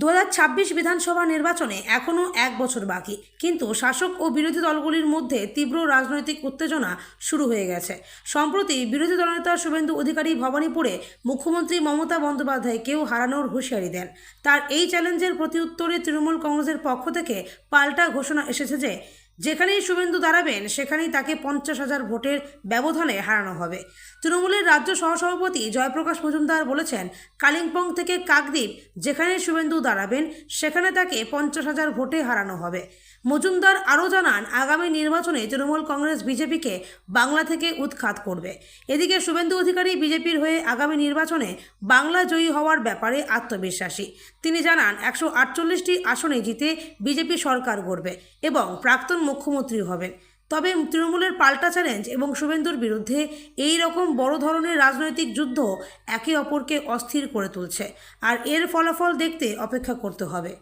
দু হাজার ছাব্বিশ বিধানসভা নির্বাচনে এখনও এক বছর বাকি। কিন্তু শাসক ও বিরোধী দলগুলির মধ্যে তীব্র রাজনৈতিক উত্তেজনা শুরু হয়ে গেছে। সম্প্রতি বিরোধী দলনেতা শুভেন্দু অধিকারী ভবানীপুরে মুখ্যমন্ত্রী মমতা বন্দ্যোপাধ্যায়কেও হারানোর হুঁশিয়ারি দেন। তার এই চ্যালেঞ্জের প্রতি উত্তরে তৃণমূল কংগ্রেসের পক্ষ থেকে পাল্টা ঘোষণা এসেছে যে যেখানেই শুভেন্দু দাঁড়াবেন, সেখানেই তাকে পঞ্চাশ হাজার ভোটের ব্যবধানে হারানো হবে। তৃণমূলের রাজ্য সহসভাপতি জয়প্রকাশ মজুমদার বলেছেন, কালিম্পং থেকে কাকদ্বীপ, যেখানে শুভেন্দু দাঁড়াবেন, সেখানে তাকে পঞ্চাশ হাজার ভোটে হারানো হবে। মজুমদার আরও জানান, আগামী নির্বাচনে তৃণমূল কংগ্রেস বিজেপিকে বাংলা থেকে উৎখাত করবে। এদিকে শুভেন্দু অধিকারী বিজেপির হয়ে আগামী নির্বাচনে বাংলা জয়ী হওয়ার ব্যাপারে আত্মবিশ্বাসী। তিনি জানান, একশো আটচল্লিশটি আসনে জিতে বিজেপি সরকার গড়বে এবং প্রাক্তন মুখ্যমন্ত্রী হবেন। তবে তৃণমূলের পাল্টা চ্যালেঞ্জ এবং শুভেন্দুর বিরুদ্ধে এই রকম বড় ধরনের রাজনৈতিক যুদ্ধ একে অপরকে অস্থির করে তুলছে। আর এর ফলাফল দেখতে অপেক্ষা করতে হবে।